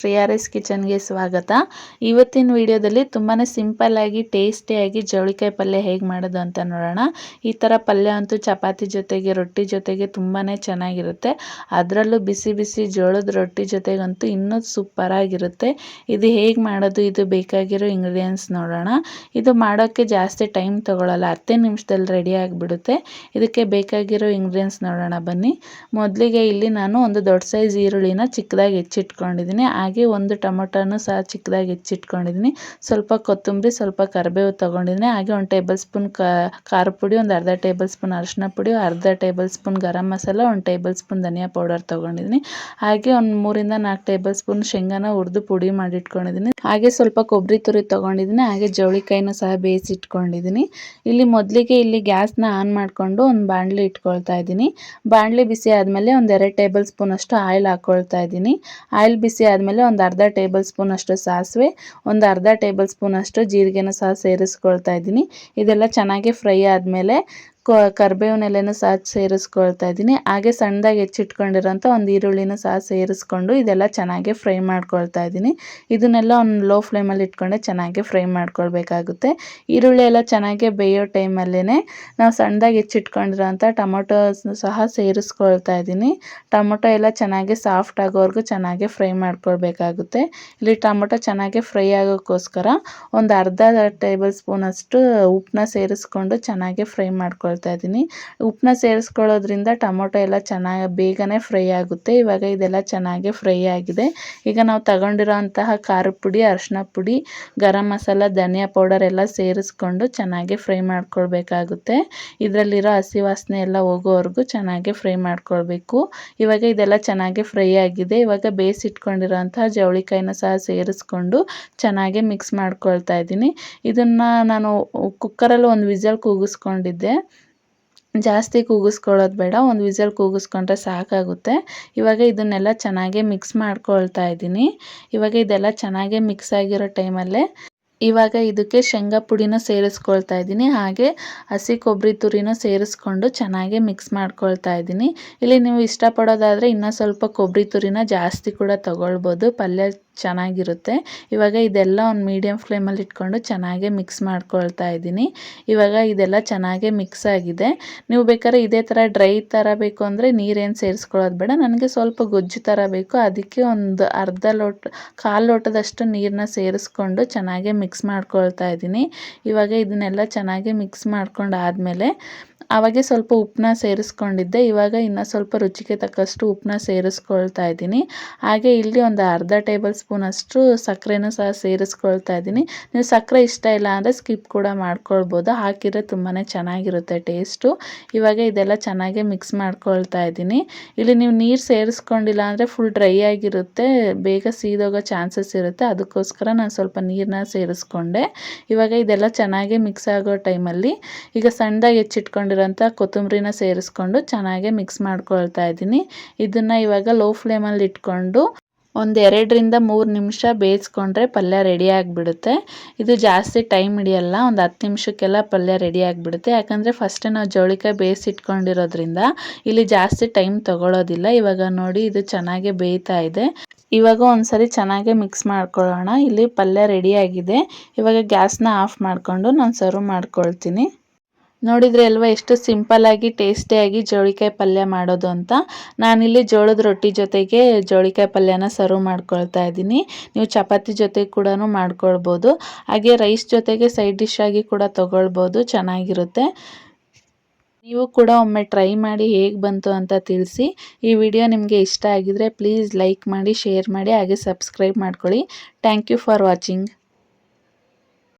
Friends R S ಕಿಚನ್ಗೆ ಸ್ವಾಗತ. ಇವತ್ತಿನ ವಿಡಿಯೋದಲ್ಲಿ ತುಂಬಾ ಸಿಂಪಲ್ಲಾಗಿ ಟೇಸ್ಟಿಯಾಗಿ ಜವಳಿಕಾಯಿ ಪಲ್ಯ ಹೇಗೆ ಮಾಡೋದು ಅಂತ ನೋಡೋಣ. ಈ ಥರ ಪಲ್ಯ ಅಂತೂ ಚಪಾತಿ ಜೊತೆಗೆ, ರೊಟ್ಟಿ ಜೊತೆಗೆ ತುಂಬಾ ಚೆನ್ನಾಗಿರುತ್ತೆ. ಅದರಲ್ಲೂ ಬಿಸಿ ಬಿಸಿ ಜೋಳದ ರೊಟ್ಟಿ ಜೊತೆಗಂತೂ ಇನ್ನೂ ಸೂಪರಾಗಿರುತ್ತೆ ಇದು ಹೇಗೆ ಮಾಡೋದು, ಇದು ಬೇಕಾಗಿರೋ ಇಂಗ್ರೀಡಿಯೆಂಟ್ಸ್ ನೋಡೋಣ. ಇದು ಮಾಡೋಕ್ಕೆ ಜಾಸ್ತಿ ಟೈಮ್ ತೊಗೊಳ್ಳಲ್ಲ ಹತ್ತೇ ನಿಮಿಷದಲ್ಲಿ ರೆಡಿ ಆಗಿಬಿಡುತ್ತೆ. ಇದಕ್ಕೆ ಬೇಕಾಗಿರೋ ಇಂಗ್ರೀಡಿಯೆಂಟ್ಸ್ ನೋಡೋಣ ಬನ್ನಿ. ಮೊದಲಿಗೆ ಇಲ್ಲಿ ನಾನು ಒಂದು ದೊಡ್ಡ ಸೈಜ್ ಈರುಳ್ಳಿನ ಚಿಕ್ಕದಾಗಿ ಹೆಚ್ಚಿಟ್ಕೊಂಡಿದ್ದೀನಿ. ಹಾಗೆ ಒಂದು ಟೊಮೊಟೊನು ಸಹ ಚಿಕ್ಕದಾಗಿ ಹೆಚ್ಚಿಟ್ಕೊಂಡಿದ್ದೀನಿ. ಸ್ವಲ್ಪ ಕೊತ್ತಂಬರಿ, ಸ್ವಲ್ಪ ಕರಿಬೇವು ತೊಗೊಂಡಿದ್ದೀನಿ. ಹಾಗೆ ಒಂದು ಟೇಬಲ್ ಸ್ಪೂನ್ ಖಾರ ಪುಡಿ, ಒಂದು ಅರ್ಧ ಟೇಬಲ್ ಸ್ಪೂನ್ ಅರಿಶಿನ ಪುಡಿ, ಅರ್ಧ ಟೇಬಲ್ ಸ್ಪೂನ್ ಗರಂ ಮಸಾಲ, ಒಂದು ಟೇಬಲ್ ಸ್ಪೂನ್ ಧನಿಯಾ ಪೌಡರ್ ತೊಗೊಂಡಿದ್ದೀನಿ. ಹಾಗೆ ಒಂದು ಮೂರಿಂದ ನಾಲ್ಕು ಟೇಬಲ್ ಸ್ಪೂನ್ ಶೇಂಗಾನ ಹುರಿದು ಪುಡಿ ಮಾಡಿಟ್ಕೊಂಡಿದ್ದೀನಿ. ಹಾಗೆ ಸ್ವಲ್ಪ ಕೊಬ್ಬರಿ ತುರಿ ತೊಗೊಂಡಿದ್ದೀನಿ. ಹಾಗೆ ಜವಳಿಕಾಯಿನ ಸಹ ಬೇಯಿಸಿಟ್ಕೊಂಡಿದ್ದೀನಿ. ಇಲ್ಲಿ ಮೊದಲಿಗೆ ಇಲ್ಲಿ ಗ್ಯಾಸ್ನ ಆನ್ ಮಾಡಿಕೊಂಡು ಒಂದು ಬಾಣಲಿ ಇಟ್ಕೊಳ್ತಾ ಇದ್ದೀನಿ. ಬಾಣಲಿ ಬಿಸಿ ಆದಮೇಲೆ ಒಂದು ಎರಡು ಟೇಬಲ್ ಸ್ಪೂನ್ ಅಷ್ಟು ಆಯಿಲ್ ಹಾಕ್ಕೊಳ್ತಾ ಇದ್ದೀನಿ. ಆಯಿಲ್ ಬಿಸಿ ಆದಮೇಲೆ ಒಂದು ಅರ್ಧ ಟೇಬಲ್ ಸ್ಪೂನ್ ಅಷ್ಟು ಸಾಸಿವೆ, ಒಂದು ಅರ್ಧ ಟೇಬಲ್ ಸ್ಪೂನ್ ಅಷ್ಟು ಜೀರಿಗೆನ ಸಹ ಸೇರಿಸ್ಕೊಳ್ತಾ ಇದ್ದೀನಿ. ಇದೆಲ್ಲ ಚೆನ್ನಾಗಿ ಫ್ರೈ ಆದಮೇಲೆ ಕರ್ಬೇವಿನೆಲೆನೂ ಸಹ ಸೇರಿಸ್ಕೊಳ್ತಾ ಇದ್ದೀನಿ. ಹಾಗೆ ಸಣ್ಣದಾಗಿ ಹೆಚ್ಚಿಟ್ಕೊಂಡಿರೋಂಥ ಒಂದು ಈರುಳ್ಳಿನೂ ಸಹ ಸೇರಿಸ್ಕೊಂಡು ಇದೆಲ್ಲ ಚೆನ್ನಾಗಿ ಫ್ರೈ ಮಾಡ್ಕೊಳ್ತಾ ಇದ್ದೀನಿ. ಇದನ್ನೆಲ್ಲ ಒಂದು ಲೋ ಫ್ಲೇಮಲ್ಲಿ ಇಟ್ಕೊಂಡೆ ಚೆನ್ನಾಗಿ ಫ್ರೈ ಮಾಡ್ಕೊಳ್ಬೇಕಾಗುತ್ತೆ. ಈರುಳ್ಳಿ ಎಲ್ಲ ಚೆನ್ನಾಗಿ ಬೇಯೋ ಟೈಮಲ್ಲೇ ನಾವು ಸಣ್ಣದಾಗಿ ಹೆಚ್ಚಿಟ್ಕೊಂಡಿರೋಂಥ ಟೊಮೊಟೊ ಸಹ ಸೇರಿಸ್ಕೊಳ್ತಾ ಇದ್ದೀನಿ. ಟೊಮೊಟೊ ಎಲ್ಲ ಚೆನ್ನಾಗಿ ಸಾಫ್ಟ್ ಆಗೋವರೆಗೂ ಚೆನ್ನಾಗಿ ಫ್ರೈ ಮಾಡ್ಕೊಳ್ಬೇಕಾಗುತ್ತೆ. ಇಲ್ಲಿ ಟೊಮೊಟೊ ಚೆನ್ನಾಗಿ ಫ್ರೈ ಆಗೋಕ್ಕೋಸ್ಕರ ಒಂದು ಅರ್ಧ ಟೇಬಲ್ ಸ್ಪೂನಷ್ಟು ಉಪ್ಪನ್ನ ಸೇರಿಸ್ಕೊಂಡು ಚೆನ್ನಾಗಿ ಫ್ರೈ ಮಾಡ್ಕೊಳ್ತಾ ಸೇರಿಸ್ಕೊಳ್ತಾ ಇದ್ದೀನಿ. ಉಪ್ಪನ್ನ ಸೇರಿಸ್ಕೊಳ್ಳೋದ್ರಿಂದ ಟೊಮೊಟೊ ಎಲ್ಲ ಚೆನ್ನಾಗಿ ಬೇಗನೆ ಫ್ರೈ ಆಗುತ್ತೆ. ಇವಾಗ ಇದೆಲ್ಲ ಚೆನ್ನಾಗಿ ಫ್ರೈ ಆಗಿದೆ. ಈಗ ನಾವು ತಗೊಂಡಿರೋಂತಹ ಖಾರದ ಪುಡಿ ಅರಿಶಿನ ಪುಡಿ, ಗರಂ ಮಸಾಲ, ಧನಿಯಾ ಪೌಡರ್ ಎಲ್ಲ ಸೇರಿಸ್ಕೊಂಡು ಚೆನ್ನಾಗಿ ಫ್ರೈ ಮಾಡ್ಕೊಳ್ಬೇಕಾಗುತ್ತೆ. ಇದರಲ್ಲಿರೋ ಹಸಿ ವಾಸನೆ ಎಲ್ಲ ಹೋಗೋವರೆಗೂ ಚೆನ್ನಾಗಿ ಫ್ರೈ ಮಾಡ್ಕೊಳ್ಬೇಕು. ಇವಾಗ ಇದೆಲ್ಲ ಚೆನ್ನಾಗಿ ಫ್ರೈ ಆಗಿದೆ. ಇವಾಗ ಬೇಯಿಸಿಟ್ಕೊಂಡಿರೋಂತಹ ಜವಳಿಕಾಯಿನ ಸಹ ಸೇರಿಸ್ಕೊಂಡು ಚೆನ್ನಾಗಿ ಮಿಕ್ಸ್ ಮಾಡ್ಕೊಳ್ತಾ ಇದ್ದೀನಿ. ಇದನ್ನು ನಾನು ಕುಕ್ಕರಲ್ಲಿ ಒಂದು ವಿಸಲ್ ಕೂಗಿಸ್ಕೊಂಡಿದ್ದೆ. ಜಾಸ್ತಿ ಕೂಗಿಸ್ಕೊಳ್ಳೋದು ಬೇಡ, ಒಂದು ವಿಸಲ್ ಕೂಗಿಸ್ಕೊಂಡ್ರೆ ಸಾಕಾಗುತ್ತೆ. ಇವಾಗ ಇದನ್ನೆಲ್ಲ ಚೆನ್ನಾಗಿ ಮಿಕ್ಸ್ ಮಾಡ್ಕೊಳ್ತಾ ಇದ್ದೀನಿ. ಇವಾಗ ಇದೆಲ್ಲ ಚೆನ್ನಾಗಿ ಮಿಕ್ಸ್ ಆಗಿರೋ ಟೈಮಲ್ಲೇ ಇವಾಗ ಇದಕ್ಕೆ ಶೇಂಗಾ ಪುಡಿನ ಸೇರಿಸ್ಕೊಳ್ತಾ ಇದ್ದೀನಿ. ಹಾಗೆ ಹಸಿ ಕೊಬ್ಬರಿ ತುರಿನೂ ಸೇರಿಸ್ಕೊಂಡು ಚೆನ್ನಾಗಿ ಮಿಕ್ಸ್ ಮಾಡ್ಕೊಳ್ತಾ ಇದ್ದೀನಿ. ಇಲ್ಲಿ ನೀವು ಇಷ್ಟಪಡೋದಾದರೆ ಇನ್ನೂ ಸ್ವಲ್ಪ ಕೊಬ್ಬರಿ ತುರಿನ ಜಾಸ್ತಿ ಕೂಡ ತೊಗೊಳ್ಬೋದು. ಪಲ್ಯ ಚೆನ್ನಾಗಿರುತ್ತೆ. ಇವಾಗ ಇದೆಲ್ಲ ಒಂದು ಮೀಡಿಯಮ್ ಫ್ಲೇಮಲ್ಲಿ ಇಟ್ಕೊಂಡು ಚೆನ್ನಾಗೆ ಮಿಕ್ಸ್ ಮಾಡ್ಕೊಳ್ತಾ ಇದ್ದೀನಿ. ಇವಾಗ ಇದೆಲ್ಲ ಚೆನ್ನಾಗೆ ಮಿಕ್ಸ್ ಆಗಿದೆ. ನೀವು ಬೇಕಾದ್ರೆ ಇದೇ ಥರ ಡ್ರೈ ಥರ ಬೇಕು ಅಂದರೆ ನೀರೇನು ಸೇರಿಸ್ಕೊಳ್ಳೋದು ಬೇಡ. ನನಗೆ ಸ್ವಲ್ಪ ಗೊಜ್ಜು ಥರ ಬೇಕು. ಅದಕ್ಕೆ ಒಂದು ಅರ್ಧ ಲೋಟ, ಕಾಲು ಲೋಟದಷ್ಟು ನೀರನ್ನ ಸೇರಿಸ್ಕೊಂಡು ಚೆನ್ನಾಗೆ ಮಿಕ್ಸ್ ಮಾಡ್ಕೊಳ್ತಾ ಇದ್ದೀನಿ. ಇವಾಗ ಇದನ್ನೆಲ್ಲ ಚೆನ್ನಾಗೆ ಮಿಕ್ಸ್ ಮಾಡ್ಕೊಂಡು ಆದಮೇಲೆ ಆವಾಗೆ ಸ್ವಲ್ಪ ಉಪ್ಪನ್ನ ಸೇರಿಸ್ಕೊಂಡಿದ್ದೆ. ಇವಾಗ ಇನ್ನೂ ಸ್ವಲ್ಪ ರುಚಿಗೆ ತಕ್ಕಷ್ಟು ಉಪ್ಪನ್ನ ಸೇರಿಸ್ಕೊಳ್ತಾ ಇದ್ದೀನಿ. ಹಾಗೆ ಇಲ್ಲಿ ಒಂದು ಅರ್ಧ ಟೇಬಲ್ ಸ್ಪೂನ್ ಅಷ್ಟು ಸಕ್ಕರೆನೂ ಸಹ ಸೇರಿಸ್ಕೊಳ್ತಾ ಇದ್ದೀನಿ. ನೀವು ಸಕ್ಕರೆ ಇಷ್ಟ ಇಲ್ಲ ಅಂದರೆ ಸ್ಕಿಪ್ ಕೂಡ ಮಾಡ್ಕೊಳ್ಬೋದು. ಹಾಕಿದರೆ ತುಂಬಾ ಚೆನ್ನಾಗಿರುತ್ತೆ ಟೇಸ್ಟು. ಇವಾಗ ಇದೆಲ್ಲ ಚೆನ್ನಾಗಿ ಮಿಕ್ಸ್ ಮಾಡ್ಕೊಳ್ತಾ ಇದ್ದೀನಿ. ಇಲ್ಲಿ ನೀವು ನೀರು ಸೇರಿಸ್ಕೊಂಡಿಲ್ಲ ಅಂದರೆ ಫುಲ್ ಡ್ರೈ ಆಗಿರುತ್ತೆ. ಬೇಗ ಸೀದೋಗೋ ಚಾನ್ಸಸ್ ಇರುತ್ತೆ. ಅದಕ್ಕೋಸ್ಕರ ನಾನು ಸ್ವಲ್ಪ ನೀರನ್ನ ಸೇರಿಸ್ಕೊಂಡೆ. ಇವಾಗ ಇದೆಲ್ಲ ಚೆನ್ನಾಗಿ ಮಿಕ್ಸ್ ಆಗೋ ಟೈಮಲ್ಲಿ ಈಗ ಸಣ್ಣದಾಗಿ ಹೆಚ್ಚಿಟ್ಕೊಂಡಿರೋ ಇರೋಂಥ ಕೊತ್ತಂಬರಿನ ಸೇರಿಸ್ಕೊಂಡು ಚೆನ್ನಾಗೆ ಮಿಕ್ಸ್ ಮಾಡ್ಕೊಳ್ತಾ ಇದ್ದೀನಿ. ಇದನ್ನು ಇವಾಗ ಲೋ ಫ್ಲೇಮಲ್ಲಿ ಇಟ್ಕೊಂಡು ಒಂದು ಎರಡರಿಂದ ಮೂರು ನಿಮಿಷ ಬೇಯಿಸ್ಕೊಂಡ್ರೆ ಪಲ್ಯ ರೆಡಿ ಆಗಿಬಿಡುತ್ತೆ. ಇದು ಜಾಸ್ತಿ ಟೈಮ್ ಹಿಡಿಯಲ್ಲ, ಒಂದು ಹತ್ತು ನಿಮಿಷಕ್ಕೆಲ್ಲ ಪಲ್ಯ ರೆಡಿ ಆಗಿಬಿಡುತ್ತೆ. ಯಾಕಂದರೆ ಫಸ್ಟೇ ನಾವು ಜವಳಿಕಾಯಿ ಬೇಯಿಸಿಟ್ಕೊಂಡಿರೋದ್ರಿಂದ ಇಲ್ಲಿ ಜಾಸ್ತಿ ಟೈಮ್ ತೊಗೊಳೋದಿಲ್ಲ. ಇವಾಗ ನೋಡಿ ಇದು ಚೆನ್ನಾಗೆ ಬೇಯ್ತಾ ಇದೆ. ಇವಾಗ ಒಂದ್ಸರಿ ಚೆನ್ನಾಗೆ ಮಿಕ್ಸ್ ಮಾಡ್ಕೊಳ್ಳೋಣ. ಇಲ್ಲಿ ಪಲ್ಯ ರೆಡಿಯಾಗಿದೆ ಇವಾಗ ಗ್ಯಾಸ್ನ ಆಫ್ ಮಾಡಿಕೊಂಡು ನಾನು ಸರ್ವ್ ಮಾಡ್ಕೊಳ್ತೀನಿ. ನೋಡಿದರೆ ಅಲ್ವಾ, ಎಷ್ಟು ಸಿಂಪಲ್ಲಾಗಿ ಟೇಸ್ಟಿಯಾಗಿ ಜೋಳಿಕಾಯಿ ಪಲ್ಯ ಮಾಡೋದು ಅಂತ. ನಾನಿಲ್ಲಿ ಜೋಳದ ರೊಟ್ಟಿ ಜೊತೆಗೆ ಜೋಳಿಕಾಯಿ ಪಲ್ಯನ ಸರ್ವ್ ಮಾಡ್ಕೊಳ್ತಾ ಇದ್ದೀನಿ. ನೀವು ಚಪಾತಿ ಜೊತೆ ಕೂಡ ಮಾಡ್ಕೊಳ್ಬೋದು. ಹಾಗೆ ರೈಸ್ ಜೊತೆಗೆ ಸೈಡ್ ಡಿಶ್ ಆಗಿ ಕೂಡ ತೊಗೊಳ್ಬೋದು, ಚೆನ್ನಾಗಿರುತ್ತೆ. ನೀವು ಕೂಡ ಒಮ್ಮೆ ಟ್ರೈ ಮಾಡಿ ಹೇಗೆ ಬಂತು ಅಂತ ತಿಳಿಸಿ. ಈ ವಿಡಿಯೋ ನಿಮಗೆ ಇಷ್ಟ ಆಗಿದರೆ ಪ್ಲೀಸ್ ಲೈಕ್ ಮಾಡಿ ಶೇರ್ ಮಾಡಿ, ಹಾಗೆ ಸಬ್ಸ್ಕ್ರೈಬ್ ಮಾಡ್ಕೊಳ್ಳಿ. Thank you for watching